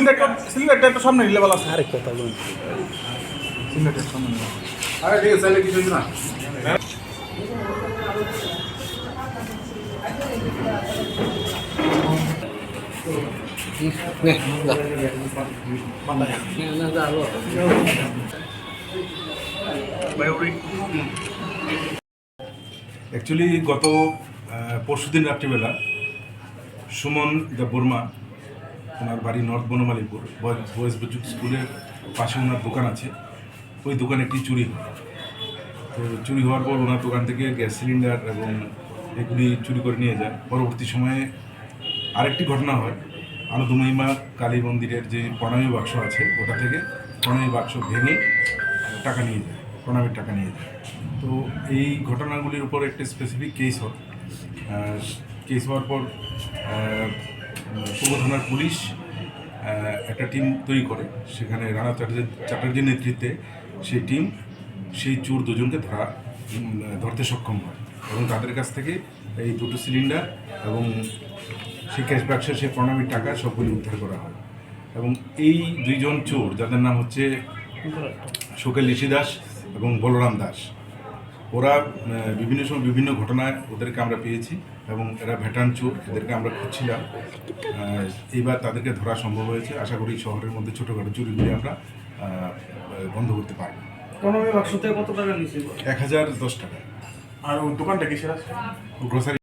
সিলিন্ডারটা সিলিন্ডারটা একটু সামনে নিলে ভালো আছে আরে কথা বলুন সিলিন্ডারটা সামনে আরে ঠিক আছে তাহলে কিছু না। অ্যাকচুয়ালি গত পরশুদিন রাত্রিবেলা সুমন দ্য বর্মা ওনার বাড়ি নর্থ বনমালীপুর বয়েজ বুজুক স্কুলের পাশে ওনার দোকান আছে। ওই দোকানে একটি চুরি হয়। তো চুরি হওয়ার পর ওনার দোকান থেকে গ্যাস সিলিন্ডার এবং এগুলি চুরি করে নিয়ে যায়। পরবর্তী সময়ে আরেকটি ঘটনা হয়। আনন্দমহিমা কালী মন্দিরের যে প্রণামী বাক্স আছে, ওটা থেকে প্রণামী বাক্স ভেঙে টাকা নিয়ে যায়, প্রণামীর টাকা নিয়ে যায়। তো এই ঘটনাগুলির উপর একটি স্পেসিফিক কেস হয়। কেস হওয়ার পর পূর্ব থানার পুলিশ একটা টিম তৈরি করে। সেখানে রানা চ্যাটার্জি চ্যাটার্জির নেতৃত্বে সেই টিম সেই চোর দুজনকে ধরা ধরতে সক্ষম হয় এবং তাদের কাছ থেকে এই দুটো সিলিন্ডার এবং সেই ক্যাশ বাক্সের সেই প্রণামীর টাকা সবগুলি উদ্ধার করা হয়। এবং এই দুইজন চোর যাদের নাম হচ্ছে শোকেল ঋষি দাস এবং বলরাম দাস ওরা বিভিন্ন সময় বিভিন্ন ঘটনায় ওদেরকে আমরা পেয়েছি এবং এরা ভেটান চোর এদেরকে আমরা খুঁজছিলাম। এইবার তাদেরকে ধরা সম্ভব হয়েছে। আশা করি শহরের মধ্যে ছোটোখাটো চুরিগুলি আমরা বন্ধ করতে পারব। এক হাজার দশ টাকা। আর ওই দোকানটা কি সেরা গ্রোসারি